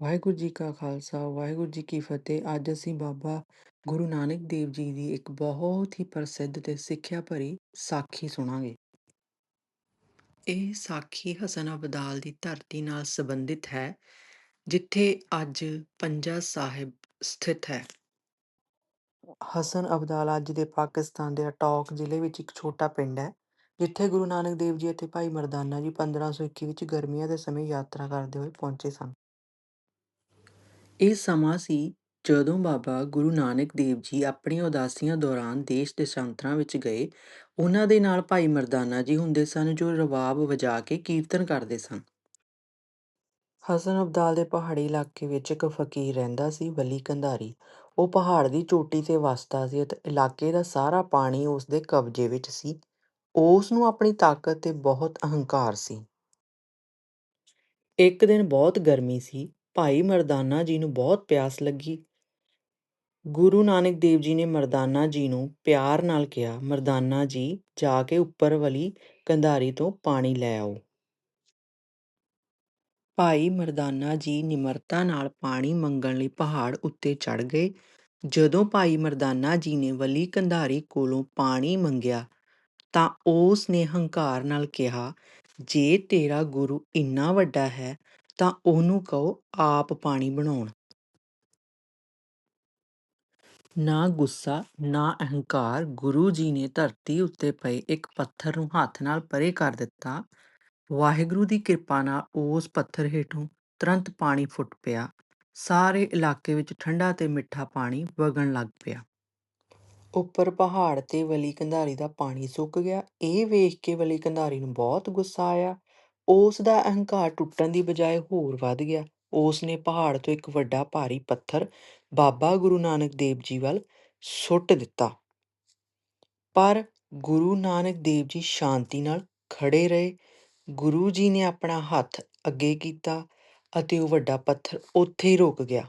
ਵਾਹਿਗੁਰੂ ਜੀ ਕਾ ਖਾਲਸਾ, ਵਾਹਿਗੁਰੂ ਜੀ ਕੀ ਫਤਿਹ। ਅੱਜ ਅਸੀਂ ਬਾਬਾ ਗੁਰੂ ਨਾਨਕ ਦੇਵ ਜੀ ਦੀ ਇੱਕ ਬਹੁਤ ਹੀ ਪ੍ਰਸਿੱਧ ਤੇ ਸਿੱਖਿਆ ਭਰੀ ਸਾਖੀ ਸੁਣਾਂਗੇ। ਇਹ ਸਾਖੀ ਹਸਨ ਅਬਦਾਲ ਦੀ ਧਰਤੀ ਨਾਲ ਸੰਬੰਧਿਤ ਹੈ, ਜਿੱਥੇ ਅੱਜ ਪੰਜਾ ਸਾਹਿਬ ਸਥਿਤ ਹੈ। ਹਸਨ ਅਬਦਾਲ ਅੱਜ ਦੇ ਪਾਕਿਸਤਾਨ ਦੇ ਅਟੌਕ ਜ਼ਿਲ੍ਹੇ ਵਿੱਚ ਇੱਕ ਛੋਟਾ ਪਿੰਡ ਹੈ, ਜਿੱਥੇ ਗੁਰੂ ਨਾਨਕ ਦੇਵ ਜੀ ਅਤੇ ਭਾਈ ਮਰਦਾਨਾ ਜੀ 1521 ਵਿੱਚ ਗਰਮੀਆਂ ਦੇ ਸਮੇਂ ਯਾਤਰਾ ਕਰਦੇ ਹੋਏ ਪਹੁੰਚੇ ਸਨ। ਇਹ ਸਮਾਂ ਸੀ ਜਦੋਂ ਬਾਬਾ ਗੁਰੂ ਨਾਨਕ ਦੇਵ ਜੀ ਆਪਣੀਆਂ ਉਦਾਸੀਆਂ ਦੌਰਾਨ ਦੇਸ਼ ਦੇਸ਼ਾਂਤਰਾਂ ਵਿੱਚ ਗਏ। ਉਹਨਾਂ ਦੇ ਨਾਲ ਭਾਈ ਮਰਦਾਨਾ ਜੀ ਹੁੰਦੇ ਸਨ ਜੋ ਰਬਾਬ ਵਜਾ ਕੇ ਕੀਰਤਨ ਕਰਦੇ ਸਨ। ਹਸਨ ਅਬਦਾਲ ਦੇ ਪਹਾੜੀ ਇਲਾਕੇ ਵਿੱਚ ਇੱਕ ਫਕੀਰ ਰਹਿੰਦਾ ਸੀ ਬਲੀ ਕੰਧਾਰੀ। ਉਹ ਪਹਾੜ ਦੀ ਚੋਟੀ ਤੇ ਵਸਦਾ ਸੀ ਅਤੇ ਇਲਾਕੇ ਦਾ ਸਾਰਾ ਪਾਣੀ ਉਸ ਦੇ ਕਬਜ਼ੇ ਵਿੱਚ ਸੀ। ਉਸ ਨੂੰ ਆਪਣੀ ਤਾਕਤ ਤੇ ਬਹੁਤ ਅਹੰਕਾਰ ਸੀ। ਇੱਕ ਦਿਨ ਬਹੁਤ ਗਰਮੀ ਸੀ। ਭਾਈ ਮਰਦਾਨਾ ਜੀ ਨੂੰ ਬਹੁਤ ਪਿਆਸ ਲੱਗੀ। ਗੁਰੂ ਨਾਨਕ ਦੇਵ ਜੀ ਨੇ ਮਰਦਾਨਾ ਜੀ ਨੂੰ ਪਿਆਰ ਨਾਲ ਕਿਹਾ, ਮਰਦਾਨਾ ਜੀ, ਜਾ ਕੇ ਉੱਪਰ ਵਾਲੀ ਕੰਧਾਰੀ ਤੋਂ ਪਾਣੀ ਲੈ ਆਓ। ਭਾਈ ਮਰਦਾਨਾ ਜੀ ਨਿਮਰਤਾ ਨਾਲ ਪਾਣੀ ਮੰਗਣ ਲਈ ਪਹਾੜ ਉੱਤੇ ਚੜ੍ਹ ਗਏ। ਜਦੋਂ ਭਾਈ ਮਰਦਾਨਾ ਜੀ ਨੇ ਵਲੀ ਕੰਧਾਰੀ ਕੋਲੋਂ ਪਾਣੀ ਮੰਗਿਆ, ਤਾਂ ਉਸ ਨੇ ਹੰਕਾਰ ਨਾਲ ਕਿਹਾ, ਜੇ ਤੇਰਾ ਗੁਰੂ ਇੰਨਾ ਵੱਡਾ ਹੈ ਤਾਂ ਉਹਨੂੰ ਕਹੋ, ਆਪ ਪਾਣੀ ਬਣਾਉਣ। ਨਾ ਗੁੱਸਾ, ਨਾ ਅਹੰਕਾਰ, ਗੁਰੂ ਜੀ ਨੇ ਧਰਤੀ ਉੱਤੇ ਪਏ ਇੱਕ ਪੱਥਰ ਨੂੰ ਹੱਥ ਨਾਲ ਪਰੇ ਕਰ ਦਿੱਤਾ। ਵਾਹਿਗੁਰੂ ਦੀ ਕਿਰਪਾ ਨਾਲ ਉਸ ਪੱਥਰ ਹੇਠੋਂ ਤੁਰੰਤ ਪਾਣੀ ਫੁੱਟ ਪਿਆ। ਸਾਰੇ ਇਲਾਕੇ ਵਿੱਚ ਠੰਡਾ ਤੇ ਮਿੱਠਾ ਪਾਣੀ ਵਗਣ ਲੱਗ ਪਿਆ। ਉੱਪਰ ਪਹਾੜ ਤੇ ਵਲੀ ਕੰਧਾਰੀ ਦਾ ਪਾਣੀ ਸੁੱਕ ਗਿਆ। ਇਹ ਵੇਖ ਕੇ ਵਲੀ ਕੰਧਾਰੀ ਨੂੰ ਬਹੁਤ ਗੁੱਸਾ ਆਇਆ। ਉਸ ਦਾ ਅਹੰਕਾਰ ਟੁੱਟਣ ਦੀ ਬਜਾਏ ਹੋਰ ਵੱਧ ਗਿਆ। ਉਸ ਨੇ ਪਹਾੜ ਤੋਂ ਇੱਕ ਵੱਡਾ ਭਾਰੀ ਪੱਥਰ ਬਾਬਾ ਗੁਰੂ ਨਾਨਕ ਦੇਵ ਜੀ ਵੱਲ ਸੁੱਟ ਦਿੱਤਾ। ਪਰ ਗੁਰੂ ਨਾਨਕ ਦੇਵ ਜੀ ਸ਼ਾਂਤੀ ਨਾਲ ਖੜੇ ਰਹੇ। ਗੁਰੂ ਜੀ ਨੇ ਆਪਣਾ ਹੱਥ ਅੱਗੇ ਕੀਤਾ ਅਤੇ ਉਹ ਵੱਡਾ ਪੱਥਰ ਉੱਥੇ ਹੀ ਰੁਕ ਗਿਆ।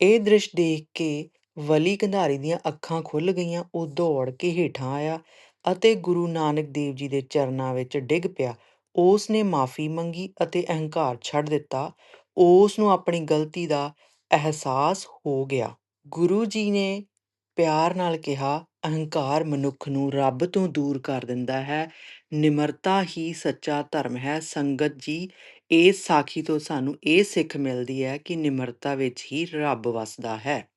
ਇਹ ਦ੍ਰਿਸ਼ ਦੇਖ ਕੇ ਵਲੀ ਕੰਧਾਰੀ ਦੀਆਂ ਅੱਖਾਂ ਖੁੱਲ ਗਈਆਂ। ਉਹ ਦੌੜ ਕੇ ਹੇਠਾਂ ਆਇਆ। ਅਤੇ ਗੁਰੂ ਨਾਨਕ ਦੇਵ ਜੀ ਦੇ ਚਰਨਾਂ ਵਿੱਚ ਡਿੱਗ ਪਿਆ। ਉਸ ਨੇ ਮਾਫੀ ਮੰਗੀ ਅਤੇ ਅਹੰਕਾਰ ਛੱਡ ਦਿੱਤਾ। ਉਸ ਨੂੰ ਆਪਣੀ ਗਲਤੀ ਦਾ ਅਹਿਸਾਸ ਹੋ ਗਿਆ। ਗੁਰੂ ਜੀ ਨੇ ਪਿਆਰ ਨਾਲ ਕਿਹਾ, ਅਹੰਕਾਰ ਮਨੁੱਖ ਨੂੰ ਰੱਬ ਤੋਂ ਦੂਰ ਕਰ ਦਿੰਦਾ ਹੈ। ਨਿਮਰਤਾ ਹੀ ਸੱਚਾ ਧਰਮ ਹੈ। ਸੰਗਤ ਜੀ, ਇਸ ਸਾਖੀ ਤੋਂ ਸਾਨੂੰ ਇਹ ਸਿੱਖ ਮਿਲਦੀ ਹੈ ਕਿ ਨਿਮਰਤਾ ਵਿੱਚ ਹੀ ਰੱਬ ਵਸਦਾ ਹੈ।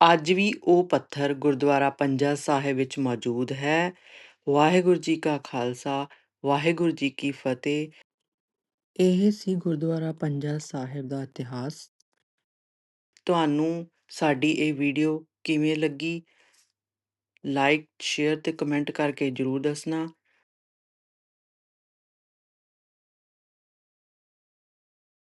ਅੱਜ ਵੀ ਉਹ ਪੱਥਰ ਗੁਰਦੁਆਰਾ ਪੰਜਾ ਸਾਹਿਬ ਵਿੱਚ ਮੌਜੂਦ ਹੈ। ਵਾਹਿਗੁਰੂ ਜੀ ਕਾ ਖਾਲਸਾ, ਵਾਹਿਗੁਰੂ ਜੀ ਕੀ ਫਤਿਹ। ਇਹ ਸੀ ਗੁਰਦੁਆਰਾ ਪੰਜਾ ਸਾਹਿਬ ਦਾ ਇਤਿਹਾਸ। ਤੁਹਾਨੂੰ ਸਾਡੀ ਇਹ ਵੀਡੀਓ ਕਿਵੇਂ ਲੱਗੀ? ਲਾਈਕ, ਸ਼ੇਅਰ ਤੇ ਕਮੈਂਟ ਕਰਕੇ ਜਰੂਰ ਦੱਸਣਾ।